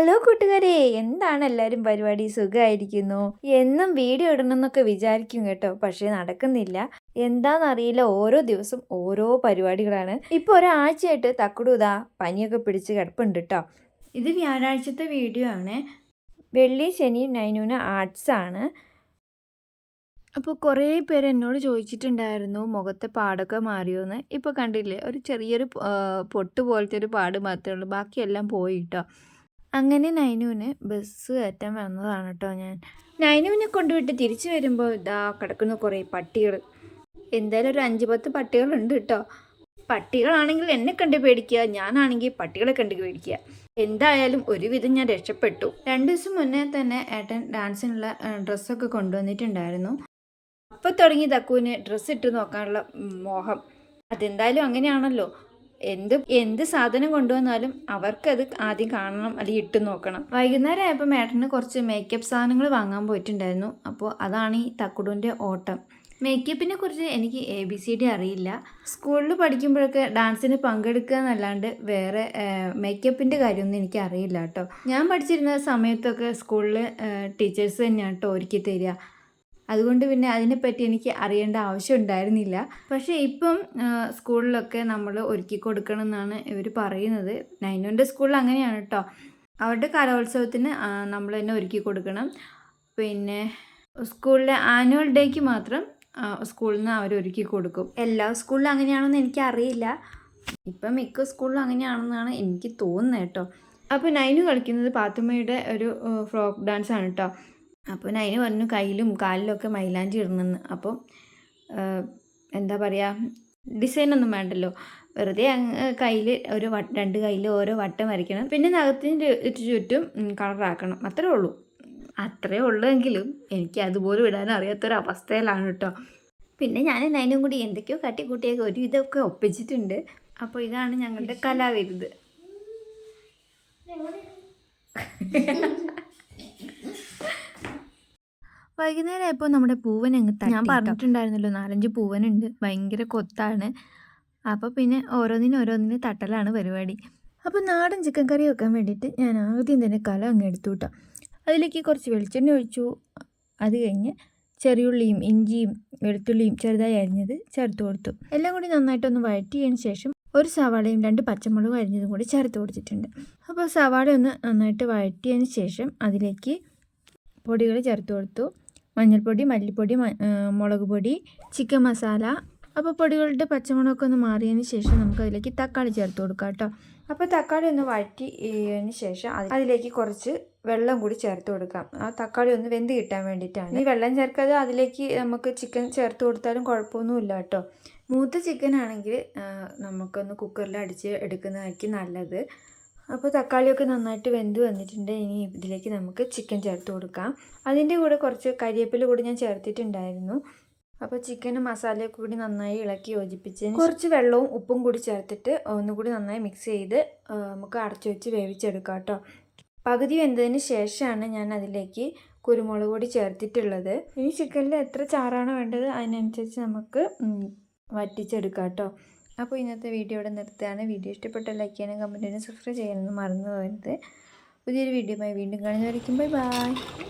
Hello കൂട്ടുകാരെ എന്താണ് എല്ലാവരും പരിപാടി? സുഖമായിരിക്കുന്നു. എന്നും വീഡിയോ ഇടണമെന്നൊക്കെ വിചാരിക്കും കേട്ടോ പക്ഷേ നടക്കുന്നില്ല. എന്താണെന്നറിയില്ല ഓരോ ദിവസം ഓരോ പരിപാടികളാണ്. ഇപ്പോൾ ഒരാഴ്ചയായിട്ട് തക്കുടുതാ പനിയൊക്കെ പിടിച്ച് കിടപ്പുണ്ട് കേട്ടോ. ഇത് വ്യാഴാഴ്ചത്തെ വീഡിയോ ആണ്. വെള്ളി ശനി നൈനൂന ആർട്സ് ആണ്. അപ്പോൾ കുറേ പേര് എന്നോട് ചോദിച്ചിട്ടുണ്ടായിരുന്നു മുഖത്തെ പാടൊക്കെ മാറിയോന്ന്. ഇപ്പോൾ കണ്ടില്ലേ ഒരു ചെറിയൊരു പൊട്ടുപോലത്തെ പൊട്ട് പോലത്തെ ഒരു പാട് മാത്രമേ ഉള്ളൂ. ബാക്കിയെല്ലാം പോയി കേട്ടോ. അങ്ങനെ നൈനുവിന് ബസ് കയറ്റാൻ വന്നതാണ് കേട്ടോ ഞാൻ. നൈനുവിനെ കൊണ്ടുവിട്ട് തിരിച്ചു വരുമ്പോൾ ഇതാ കിടക്കുന്ന കുറേ പട്ടികൾ എന്തായാലും ഒരു അഞ്ച് പത്ത് പട്ടികളുണ്ട് കേട്ടോ പട്ടികളാണെങ്കിൽ എന്നെ കണ്ട് പേടിക്കുക ഞാനാണെങ്കിൽ പട്ടികളെ കണ്ട് പേടിക്കുക എന്തായാലും ഒരുവിധം ഞാൻ രക്ഷപ്പെട്ടു. രണ്ട് ദിവസം മുന്നേ തന്നെ ഏട്ടൻ ഡാൻസിനുള്ള ഡ്രസ്സൊക്കെ കൊണ്ടുവന്നിട്ടുണ്ടായിരുന്നു. അപ്പോൾ തുടങ്ങി തക്കുവിന് ഡ്രസ്സ് ഇട്ട് നോക്കാനുള്ള മോഹം. അതെന്തായാലും അങ്ങനെയാണല്ലോ. എന്ത് എന്ത് സാധനം കൊണ്ടുവന്നാലും അവർക്കത് ആദ്യം കാണണം അല്ലെങ്കിൽ ഇട്ട് നോക്കണം. വൈകുന്നേരം ആയപ്പോൾ മേട്ടന് കുറച്ച് മേക്കപ്പ് സാധനങ്ങൾ വാങ്ങാൻ പോയിട്ടുണ്ടായിരുന്നു. അപ്പോൾ അതാണ് ഈ തക്കുടുവിന്റെ ഓട്ടം. മേക്കപ്പിനെ കുറിച്ച് എനിക്ക് എ ബി സി ഡി അറിയില്ല. സ്കൂളിൽ പഠിക്കുമ്പോഴൊക്കെ ഡാൻസിന് പങ്കെടുക്കുക എന്നല്ലാണ്ട് വേറെ മേക്കപ്പിന്റെ കാര്യമൊന്നും എനിക്ക് അറിയില്ല കേട്ടോ. ഞാൻ പഠിച്ചിരുന്ന സമയത്തൊക്കെ സ്കൂളിൽ ടീച്ചേഴ്സ് തന്നെയാണ് കേട്ടോ ഒരുക്കി തരിക. അതുകൊണ്ട് പിന്നെ അതിനെപ്പറ്റി എനിക്ക് അറിയേണ്ട ആവശ്യം ഉണ്ടായിരുന്നില്ല. പക്ഷേ ഇപ്പം സ്കൂളിലൊക്കെ നമ്മൾ ഒരുക്കി കൊടുക്കണം എന്നാണ് ഇവർ പറയുന്നത്. നൈനോന്റെ സ്കൂളിൽ അങ്ങനെയാണ് കേട്ടോ അവരുടെ കലോത്സവത്തിന് നമ്മൾ തന്നെ ഒരുക്കി കൊടുക്കണം. പിന്നെ സ്കൂളിലെ ആനുവൽ ഡേക്ക് മാത്രം സ്കൂളിൽ നിന്ന് അവർ ഒരുക്കി കൊടുക്കും. എല്ലാ സ്കൂളിലും അങ്ങനെയാണെന്ന് എനിക്ക് അറിയില്ല ഇപ്പം മിക്ക സ്കൂളിലും അങ്ങനെയാണെന്നാണ് എനിക്ക് തോന്നുന്നത് കേട്ടോ. അപ്പോൾ നൈനു കളിക്കുന്നത് പാത്തുമ്മയുടെ ഒരു ഫ്രോക്ക് ഡാൻസ് ആണ് കേട്ടോ അപ്പോൾ നൈന് പറഞ്ഞു കയ്യിലും കാലിലൊക്കെ മൈലാഞ്ചി ഇടണമെന്ന് അപ്പം എന്താ പറയുക ഡിസൈനൊന്നും വേണ്ടല്ലോ. വെറുതെ കയ്യിൽ ഒരു രണ്ട് കയ്യിൽ ഓരോ വട്ടം വരയ്ക്കണം. പിന്നെ നഖത്തിന്റെ ചുറ്റും കളറാക്കണം അത്രേ ഉള്ളൂ. അത്രേ ഉള്ളൂ എങ്കിലും എനിക്ക് അതുപോലും ഇടാൻ അറിയാത്തൊരവസ്ഥയിലാണ് കേട്ടോ പിന്നെ ഞാൻ നൈനും കൂടി എന്തൊക്കെയോ കട്ടിക്കൂട്ടിയൊക്കെ ഒരു ഇതൊക്കെ ഒപ്പിച്ചിട്ടുണ്ട്. അപ്പോൾ ഇതാണ് ഞങ്ങളുടെ കലാവിരുത്. വൈകുന്നേരം ആയപ്പോൾ നമ്മുടെ പൂവൻ അങ്ങ് ഞാൻ പറഞ്ഞിട്ടുണ്ടായിരുന്നല്ലോ നാലഞ്ച് പൂവനുണ്ട് ഭയങ്കര കൊത്താണ്. അപ്പോൾ പിന്നെ ഓരോന്നിനും ഓരോന്നിനും തട്ടലാണ് പരിപാടി. അപ്പോൾ നാടൻ ചിക്കൻ കറി വെക്കാൻ വേണ്ടിയിട്ട് ഞാൻ ആദ്യം തന്നെ കല അങ്ങ് എടുത്തു കിട്ടാം അതിലേക്ക് കുറച്ച് വെളിച്ചെണ്ണ ഒഴിച്ചു. അത് കഴിഞ്ഞ് ചെറിയുള്ളിയും ഇഞ്ചിയും വെളുത്തുള്ളിയും ചെറുതായി അരിഞ്ഞത് ചേർത്ത് കൊടുത്തു. എല്ലാം കൂടി നന്നായിട്ടൊന്ന് വഴറ്റിയതിന് ശേഷം ഒരു സവാളയും രണ്ട് പച്ചമുളകും അരിഞ്ഞതും കൂടി ചേർത്ത് കൊടുത്തിട്ടുണ്ട്. അപ്പോൾ സവാള ഒന്ന് നന്നായിട്ട് വഴറ്റിയതിന് ശേഷം അതിലേക്ക് പൊടികൾ ചേർത്ത് കൊടുത്തു. മഞ്ഞൾപ്പൊടി മല്ലിപ്പൊടി മുളക് പൊടി ചിക്കൻ മസാല. അപ്പോൾ പൊടികളുടെ പച്ചമുളകൊക്കെ ഒന്ന് മാറിയതിന് ശേഷം നമുക്ക് അതിലേക്ക് തക്കാളി ചേർത്ത് കൊടുക്കാം കേട്ടോ. അപ്പോൾ തക്കാളി ഒന്ന് വഴറ്റിയതിന് ശേഷം അതിലേക്ക് കുറച്ച് വെള്ളം കൂടി ചേർത്ത് കൊടുക്കാം. ആ തക്കാളി ഒന്ന് വെന്ത് കിട്ടാൻ വേണ്ടിയിട്ടാണ്. ഈ വെള്ളം ചേർക്കാതെ അതിലേക്ക് നമുക്ക് ചിക്കൻ ചേർത്ത് കൊടുത്താലും കുഴപ്പമൊന്നുമില്ല കേട്ടോ. മൂത്ത ചിക്കൻ ആണെങ്കിൽ നമുക്കൊന്ന് കുക്കറിൽ അടിച്ച് എടുക്കുന്നതായിരിക്കും നല്ലത്. അപ്പോൾ തക്കാളിയൊക്കെ നന്നായിട്ട് വെന്ത് വന്നിട്ടുണ്ട്. ഇനി ഇതിലേക്ക് നമുക്ക് ചിക്കൻ ചേർത്ത് കൊടുക്കാം. അതിന്റെ കൂടെ കുറച്ച് കരിയേപ്പില കൂടി ഞാൻ ചേർത്തിട്ടുണ്ടായിരുന്നു. അപ്പോൾ ചിക്കനും മസാലയൊക്കെ കൂടി നന്നായി ഇളക്കി യോജിപ്പിച്ച് കുറച്ച് വെള്ളവും ഉപ്പും കൂടി ചേർത്തിട്ട് ഒന്നുകൂടി നന്നായി മിക്സ് ചെയ്ത് നമുക്ക് അടച്ചു വെച്ച് വേവിച്ചെടുക്കാം കേട്ടോ. പകുതി വെന്തതിന് ശേഷമാണ് ഞാൻ അതിലേക്ക് കുരുമുളക് പൊടി ചേർത്തിട്ടുള്ളത്. ഈ ചിക്കനിൽ എത്ര ചാറാണോ വേണ്ടത് അതിനനുസരിച്ച് നമുക്ക് വറ്റിച്ചെടുക്കാം കേട്ടോ. അപ്പോൾ ഇന്നത്തെ വീഡിയോ ഇവിടെ നിർത്തുകയാണ്. വീഡിയോ ഇഷ്ടപ്പെട്ട ലൈക്ക് ചെയ്യാനും കമന്റ് ചെയ്യാനും സബ്സ്ക്രൈബ് ചെയ്യാനൊന്നും മറന്നു പോകരുത്. പുതിയൊരു വീഡിയോയുമായി വീണ്ടും കാണുന്നതായിരിക്കും ബൈ ബൈ